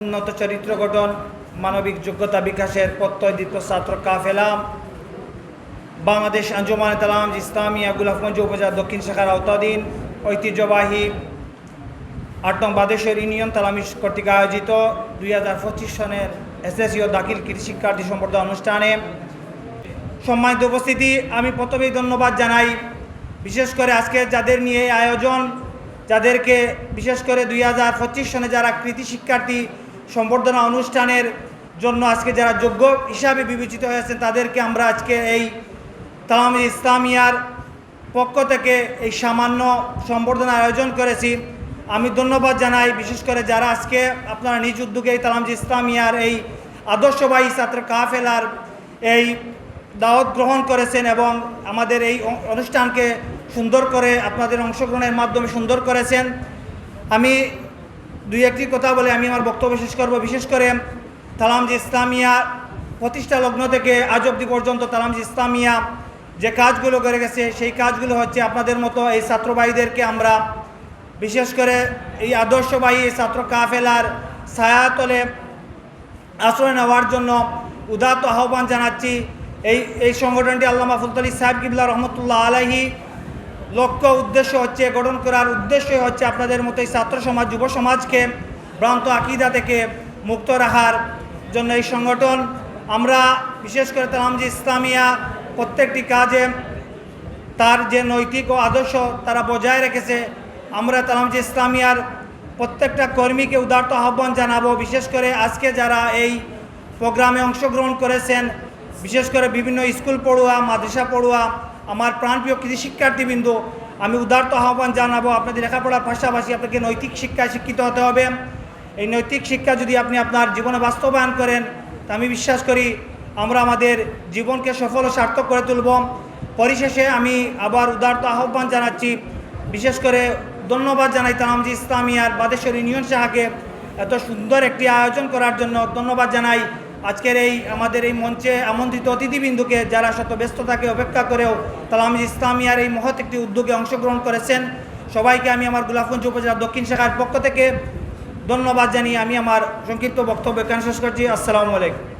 উন্নত চরিত্র গঠন, মানবিক যোগ্যতা বিকাশের প্রত্যয় দিত ছাত্র কাফেলা বাংলাদেশ আঞ্জুমান তালাম ইসলামিয়া গুলাফগঞ্জ উপজেলা দক্ষিণ শাখার আওতাধীন ঐতিহ্যবাহী আট নং বাদেশ্বর ইউনিয়ন তালামিশ কর্তৃক আয়োজিত দুই হাজার পঁচিশ সনের এসএসসি ও দাখিল কৃষি শিক্ষার্থী সম্বর্ধনা অনুষ্ঠানে সম্মানিত উপস্থিতি, আমি প্রথমেই ধন্যবাদ জানাই। বিশেষ করে আজকে যাদের নিয়ে আয়োজন, যাদেরকে বিশেষ করে দুই হাজার পঁচিশ সনে যারা কৃতি শিক্ষার্থী সম্বর্ধনা অনুষ্ঠানের জন্য আজকে যারা যোগ্য হিসাবে বিবেচিত হয়েছেন তাদেরকে আমরা আজকে এই তালাম ইসলামিয়ার পক্ষ থেকে এই সামান্য সম্বর্ধনা আয়োজন করেছি। আমি ধন্যবাদ জানাই, বিশেষ করে যারা আজকে আপনারা নিজ উদ্যোগে এই তালামজি ইসলামিয়ার এই আদর্শবাহী ছাত্র কাফেলার এই দাওয়াত গ্রহণ করেছেন এবং আমাদের এই অনুষ্ঠানকে সুন্দর করে আপনাদের অংশগ্রহণের মাধ্যমে সুন্দর করেছেন। আমি দুই একটি কথা বলে আমি আমার বক্তব্য শেষ করব। বিশেষ করে তালামজি ইসলামিয়া প্রতিষ্ঠা লগ্ন থেকে আজ অবধি পর্যন্ত তালামজি ইসলামিয়া যে কাজগুলো করে গেছে, সেই কাজগুলো হচ্ছে আপনাদের মতো এই ছাত্রবাহীদেরকে আমরা বিশেষ করে এই আদর্শবাহী এই ছাত্র কাফেলার ছায়াতলে আশ্রয় নেওয়ার জন্য উদাত্ত আহ্বান জানাচ্ছি। এই এই সংগঠনটি আল্লামা ফুলতলি সাহেব কিবলা রহমতুল্লাহ আলাহি লক্ষ্য উদ্দেশ্য হচ্ছে, গঠন করার উদ্দেশ্যই হচ্ছে আপনাদের মতো এই ছাত্র সমাজ, যুব সমাজকে ভ্রান্ত আকিদা থেকে মুক্ত রাখার জন্য এই সংগঠন। আমরা বিশেষ করে তালামজি ইসলামিয়া, প্রত্যেকটি কাজে তার যে নৈতিক ও আদর্শ তারা বজায় রেখেছে। আমরা তালামজি ইসলামিয়ার প্রত্যেকটা কর্মীকে উদার্ত আহ্বান জানাব। বিশেষ করে আজকে যারা এই প্রোগ্রামে অংশগ্রহণ করেছেন, বিশেষ করে বিভিন্ন স্কুল পড়ুয়া, মাদ্রাসা পড়ুয়া আমার প্রাণপ্রিয় কৃষি শিক্ষার্থীবৃন্দ, আমি উদার্ত আহ্বান জানাব আপনাদের লেখাপড়ার পাশাপাশি আপনাকে নৈতিক শিক্ষায় শিক্ষিত হতে হবে। এই নৈতিক শিক্ষা যদি আপনি আপনার জীবনে বাস্তবায়ন করেন, তা আমি বিশ্বাস করি আমরা আমাদের জীবনকে সফল ও সার্থক করে তুলব। পরিশেষে আমি আবার উদার্ত আহ্বান জানাচ্ছি। বিশেষ করে ধন্যবাদ জানাই তালামজি ইসলামিয়ার বাদেশ্বর ইউনিয়ন শাহাকে এত সুন্দর একটি আয়োজন করার জন্য ধন্যবাদ জানাই। আজকের এই আমাদের এই মঞ্চে আমন্ত্রিত অতিথিবৃন্দুকে যারা শত ব্যস্ততাকে অপেক্ষা করেও তালাম ইসলামিয়ার এই মহৎ একটি উদ্যোগে অংশগ্রহণ করেছেন, সবাইকে আমি আমার গোলাপগঞ্জ উপজেলা দক্ষিণ শাখার পক্ষ থেকে ধন্যবাদ জানিয়ে আমি আমার সংক্ষিপ্ত বক্তব্য এখানে শেষ করছি। আসসালামু আলাইকুম।